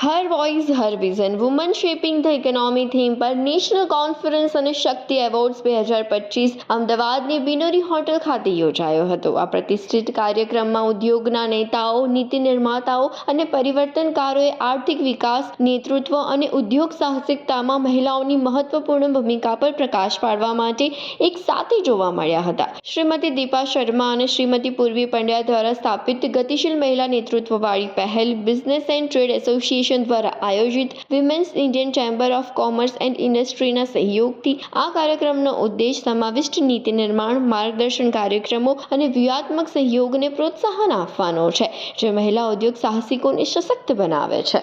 Her voice her vision women shaping the economy theme પર national conference અને Shakti awards બે હજાર પચીસ અમદાવાદની બિનોરી હોટલ ખાતે યોજાયો હતો. આ પ્રતિષ્ઠિત કાર્યક્રમમાં ઉદ્યોગના નેતાઓ, નીતિ નિર્માતાઓ અને પરિવર્તનકારોએ આર્થિક વિકાસ, નેતૃત્વ અને ઉદ્યોગ સાહસિકતામાં મહિલાઓની મહત્વપૂર્ણ ભૂમિકા પર પ્રકાશ પાડવા માટે એક સાથે જોવા મળ્યા હતા. શ્રીમતી દીપા શર્મા અને શ્રીમતી પૂર્વી પંડ્યા દ્વારા સ્થાપિત ગતિશીલ મહિલા નેતૃત્વવાળી પહેલ બિઝનેસ એન્ડ ટ્રેડ એસોસિએશન દ્વારા આયોજિત women's Indian chamber of commerce and ઇન્ડસ્ટ્રીના સહયોગથી આ કાર્યક્રમનો ઉદ્દેશ સમાવિષ્ટ નીતિ નિર્માણ, માર્ગદર્શન કાર્યક્રમો અને વ્યૂહાત્મક સહયોગને પ્રોત્સાહન આપવાનો છે, જે મહિલા ઉદ્યોગ સાહસિકોને સશક્ત બનાવે છે.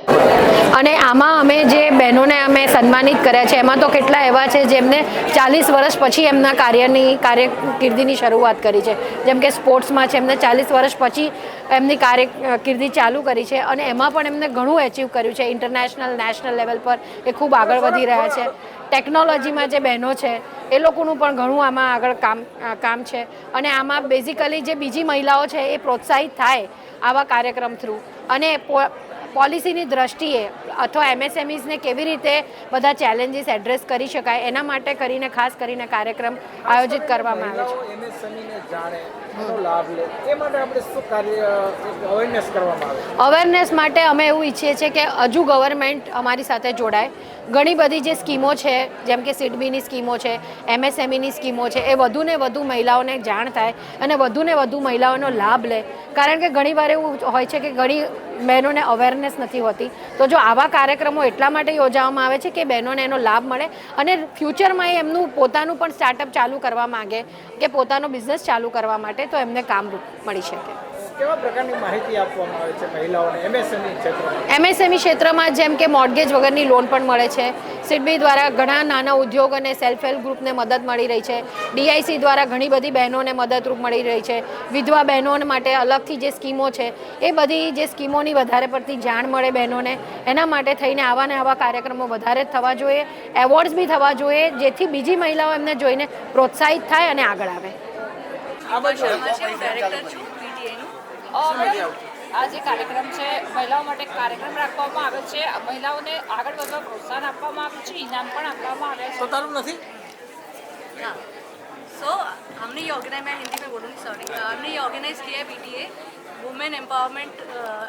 અને આમાં અમે જે બહેનોને અમે સન્માનિત કર્યા છે, એમાં તો કેટલા એવા છે જેમને ચાલીસ વર્ષ પછી એમના કાર્યની કાર્યકિર્દીની શરૂઆત કરી છે. જેમ કે સ્પોર્ટ્સમાં છે એમને ચાલીસ વર્ષ પછી એમની કારકિર્દી ચાલુ કરી છે અને એમાં પણ એમને ઘણું એચીવ કર્યું છે. ઇન્ટરનેશનલ નેશનલ લેવલ પર એ ખૂબ આગળ વધી રહ્યા છે. ટેકનોલોજીમાં જે બહેનો છે, એ લોકોનું પણ ઘણું આમાં આગળ કામ કામ છે. અને આમાં બેઝિકલી જે બીજી મહિલાઓ છે, એ પ્રોત્સાહિત થાય આવા કાર્યક્રમ થ્રુ અને પોલિસીની દ્રષ્ટિએ અથવા એમએસએમઈઝને કેવી રીતે બધા ચેલેન્જીસ એડ્રેસ કરી શકાય એના માટે કરીને ખાસ કરીને કાર્યક્રમ આયોજિત કરવામાં આવે છે. અવેરનેસ માટે અમે એવું ઈચ્છીએ છીએ કે હજુ ગવર્મેન્ટ અમારી સાથે જોડાય. ઘણી બધી જે સ્કીમો છે જેમ કે સીડબીની સ્કીમો છે એમએસએમઈની સ્કીમો છે એ વધુને વધુ મહિલાઓને જાણ થાય અને વધુને વધુ મહિલાઓનો લાભ લે. કારણ કે ઘણીવાર એવું હોય છે કે ઘણી બહેનોને અવેરનેસ નથી હોતી. તો જો આવા કાર્યક્રમો એટલા માટે યોજાવામાં આવે છે કે બહેનોને એનો લાભ મળે અને ફ્યુચરમાં એ એમનું પોતાનું પણ સ્ટાર્ટઅપ ચાલુ કરવા માંગે કે પોતાનો બિઝનેસ ચાલુ કરવા માટે તો એમને કામ મળી શકે. કેવા પ્રકારની માહિતી આપવામાં આવે છે મહિલાઓને એમએસએમઈ ક્ષેત્રમાં? એમએસએમઈ ક્ષેત્રમાં જેમ કે મોર્ગેજ વગરની લોન પણ મળે છે. સિડબી દ્વારા ઘણા નાના ઉદ્યોગ અને સેલ્ફ હેલ્પ ગ્રુપને મદદ મળી રહી છે. ડીઆઈસી દ્વારા ઘણી બધી બહેનોને મદદરૂપ મળી રહી છે. વિધવા બહેનો માટે અલગથી જે સ્કીમો છે એ બધી જે સ્કીમોની વધારે પડતી જાણ મળે બહેનોને એના માટે થઈને આવા ને આવા કાર્યક્રમો વધારે જ થવા જોઈએ એવોર્ડ્સ બી થવા જોઈએ જેથી બીજી મહિલાઓ એમને જોઈને પ્રોત્સાહિત થાય અને આગળ આવે. આ બાજુ. હું ડાયરેક્ટર છું આ જે કાર્યક્રમ છે મહિલાઓ માટે કાર્યક્રમ રાખવામાં આવે છે મહિલાઓને આગળ વધવા પ્રોત્સાહન આપવામાં આવે છે ઇનામ પણ આપવામાં આવે છે તો તારું નથી हाँ सो हमने ये ऑर्गेनाइज मैं हिंदी में बोलूँगी सॉरी हमने ये ऑर्गेनाइज किया है पीटीए वुमेन एम्पावरमेंट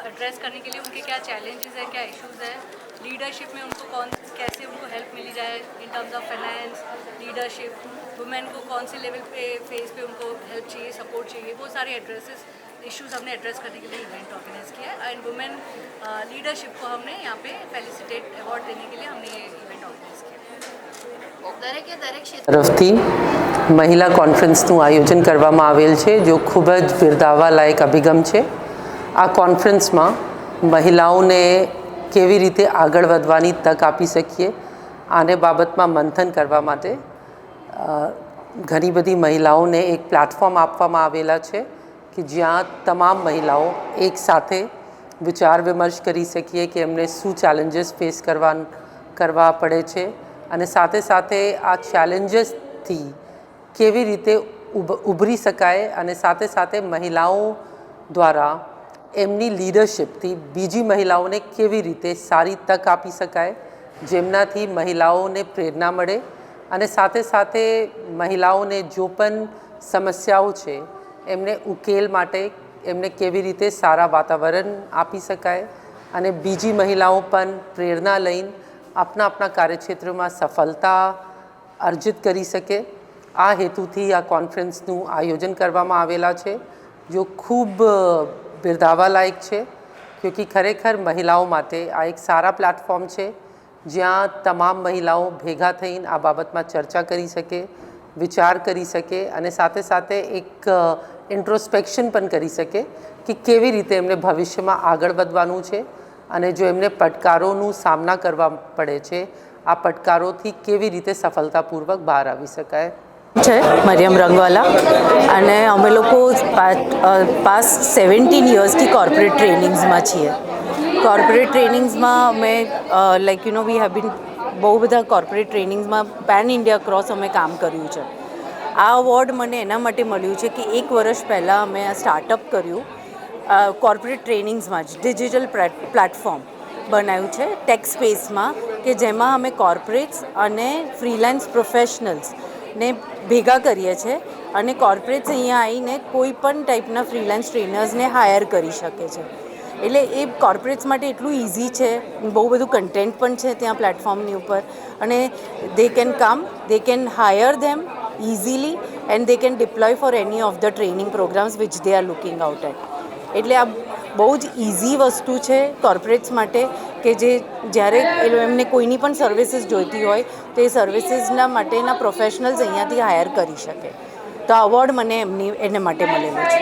एड्रेस करने के लिए उनके क्या चैलेंजेस है क्या इश्यूज है लीडरशिप में उनको कौन कैसे उनको हेल्प मिली जाए in terms of finance leadership women को कौन से लेवल पे फेज पे उनको हेल्प चाहिए सपोर्ट चाहिए वो सारे एड्रेसेस इश्यूज हमने एड्रेस करने के लिए इवेंट ऑर्गेनाइज किया है एंड वुमेन लीडरशिप को हमने यहाँ पे फेलिसिटेट अवार्ड देने के लिए हमने ये इवेंट ऑर्गेनाइज किया દરેકે દરેક ક્ષેત્ર તરફથી મહિલા કોન્ફરન્સનું આયોજન કરવામાં આવેલ છે જો ખૂબ જ બિરદાવવા લાયક અભિગમ છે આ કોન્ફરન્સમાં મહિલાઓને કેવી રીતે આગળ વધવાની તક આપી શકીએ આને બાબતમાં મંથન કરવા માટે અ, ઘણી બધી મહિલાઓને એક પ્લેટફોર્મ આપવામાં આવેલા છે કે જ્યાં તમામ મહિલાઓ એક સાથે વિચાર વિમર્શ કરી શકીએ કે એમને શું ચેલેન્જીસ ફેસ કરવા કરવા પડે છે અને સાથે સાથે આ ચેલેન્જીસથી કેવી રીતે ઉભ ઉભરી શકાય અને સાથે સાથે મહિલાઓ દ્વારા એમની લીડરશિપથી બીજી મહિલાઓને કેવી રીતે સારી તક આપી શકાય, જેમનાથી મહિલાઓને પ્રેરણા મળે અને સાથે સાથે મહિલાઓને જો પણ સમસ્યાઓ છે એમને ઉકેલ માટે એમને કેવી રીતે સારા વાતાવરણ આપી શકાય અને બીજી મહિલાઓ પણ પ્રેરણા લઈને આપણા આપણા કાર્યક્ષેત્રમાં સફળતા અર્જિત કરી શકે. આ હેતુથી આ કોન્ફરન્સનું આયોજન કરવામાં આવેલા છે, જો ખૂબ બિરદાવાલાયક છે, ક્યોંકિ ખરેખર મહિલાઓ માટે આ એક સારા પ્લેટફોર્મ છે, જ્યાં તમામ મહિલાઓ ભેગા થઈને આ બાબતમાં ચર્ચા કરી શકે વિચાર કરી શકે અને સાથે સાથે એક ઇન્ટ્રોસ્પેક્શન પણ કરી શકે કે કેવી રીતે એમને ભવિષ્યમાં આગળ વધવાનું છે અને જો એમને પડકારોનું સામના કરવા પડે છે, આ પડકારોથી કેવી રીતે સફળતાપૂર્વક બહાર આવી શકાય? છે, મરિયમ રંગવાલા. અને અમે લોકો પાસ સેવન્ટીન યર્સથી કોર્પોરેટ ટ્રેનિંગ્સમાં છીએ. કોર્પોરેટ ટ્રેનિંગ્સમાં અમે like you know we have been બહુ બધા કોર્પોરેટ ટ્રેનિંગ્સમાં પેન ઇન્ડિયા ક્રોસ અમે કામ કર્યું છે. આ અવોર્ડ મને એના માટે મળ્યું છે કે એક વર્ષ પહેલાં અમે આ સ્ટાર્ટઅપ કર્યું. કોર્પોરેટ ટ્રેનિંગ્સમાં જ ડિજિટલ પ્લેટફોર્મ બનાવ્યું છે ટેક સ્પેસમાં કે જેમાં અમે કોર્પોરેટ્સ અને ફ્રીલાન્સ પ્રોફેશનલ્સને ભેગા કરીએ છીએ અને કોર્પોરેટ્સ અહીંયા આવીને કોઈ પણ ટાઈપના ફ્રીલાન્સ ટ્રેનર્સને હાયર કરી શકે છે. એટલે એ કોર્પોરેટ્સ માટે એટલું ઇઝી છે, બહુ બધું કન્ટેન્ટ પણ છે ત્યાં પ્લેટફોર્મની ઉપર. અને they can come they can hire them easily and they can deploy for any of the training programmes which they are looking out at એટલે આ બહુ જ ઇઝી વસ્તુ છે કોર્પોરેટ્સ માટે કે જે જ્યારે એમને કોઈની પણ સર્વિસીસ જોઈતી હોય, તો એ સર્વિસીસના માટેના પ્રોફેશનલ્સ અહીંયાથી હાયર કરી શકે. તો અવોર્ડ મને એમની, એને માટે મળેલો છે.